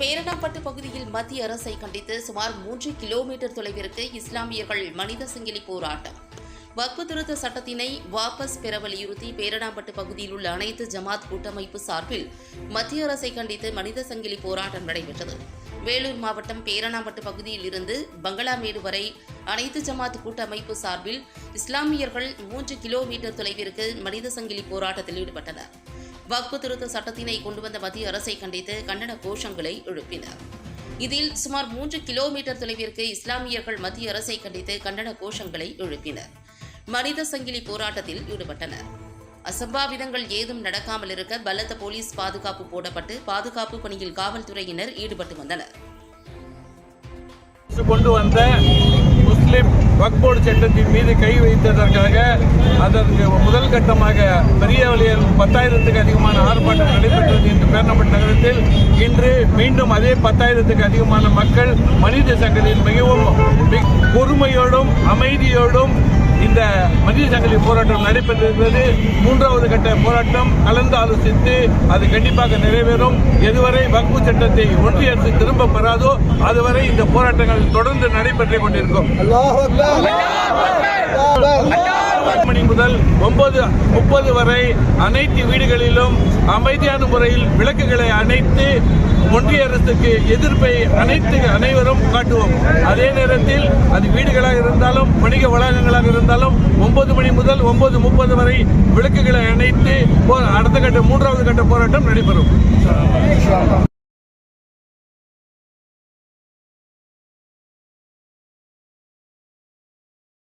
பேரணாம்பட்டு பகுதியில் மத்திய அரசை கண்டித்து சுமார் மூன்று கிலோமீட்டர் தொலைவிற்கு இஸ்லாமியர்கள் மனித சங்கிலி போராட்டம். வக்பு திருத்த சட்டத்தினை வாபஸ் பெற வலியுறுத்தி பேரணாம்பட்டு பகுதியில் உள்ள அனைத்து ஜமாத் கூட்டமைப்பு சார்பில் மத்திய அரசை கண்டித்து மனித சங்கிலி போராட்டம் நடைபெற்றது. வேலூர் மாவட்டம் பேரணாம்பட்டு பகுதியில் இருந்து பங்களாமேடு வரை அனைத்து ஜமாத் கூட்டமைப்பு சார்பில் இஸ்லாமியர்கள் மூன்று கிலோமீட்டர் தொலைவிற்கு மனித சங்கிலி போராட்டத்தில் ஈடுபட்டனர். வக்பு திருத்த சட்டத்தினை கொண்டு வந்த மத்திய அரசை கண்டித்து கண்டன கோஷங்களை எழுப்பினர். இதில் சுமார் மூன்று கிலோமீட்டர் தொலைவிற்கு இஸ்லாமியர்கள் மத்திய அரசை கண்டித்து கண்டன கோஷங்களை எழுப்பினர். மனித சங்கிலி போராட்டத்தில் ஈடுபட்டனர். அசம்பாவிதங்கள் ஏதும் நடக்காமல் இருக்க பலத்த போலீஸ் பாதுகாப்பு போடப்பட்டு பாதுகாப்பு பணியில் காவல்துறையினர் ஈடுபட்டு வந்தனர். கொண்டு வந்த முஸ்லீம் வக்போர்டு சட்டத்தின் மீது கை வைத்ததற்காக அதற்கு முதல் கட்டமாக பெரிய வழியில் பத்தாயிரத்துக்கு அதிகமான ஆர்ப்பாட்டம் நடைபெற்றது இன்று பேரணப்பட்ட நகரத்தில் இன்று மீண்டும் அதே பத்தாயிரத்துக்கு அதிகமான மக்கள் மனித சங்கத்தில் மிகவும் பொறுமையோடும் அமைதியோடும் இந்த மனித சங்கிலி போராட்டம் நடைபெற்றிருக்கிறது. மூன்றாவது கட்ட போராட்டம் கலந்து ஆலோசித்து அது கண்டிப்பாக நிறைவேறும். எதுவரை வக்பு சட்டத்தை ஒன்றிய அரசு திரும்ப பெறாதோ அதுவரை இந்த போராட்டங்கள் தொடர்ந்து நடைபெற்றுக் கொண்டிருக்கும். பத்து மணி முதல் ஒன்பது முப்பது வரை அனைத்து வீடுகளிலும் அமைதியான முறையில் விளக்குகளை அணைத்து ஒன்றிய அரசுக்கு எதிர்ப்பை அனைத்து அனைவரும் காட்டுவோம். அதே நேரத்தில் அது வீடுகளாக இருந்தாலும் வணிக வளாகங்களாக இருந்தாலும் ஒன்பது மணி முதல் ஒன்பது முப்பது வரை விளக்குகளை அணைத்து போ- அடுத்த கட்ட மூன்றாவது கட்ட போராட்டம் நடைபெறும்.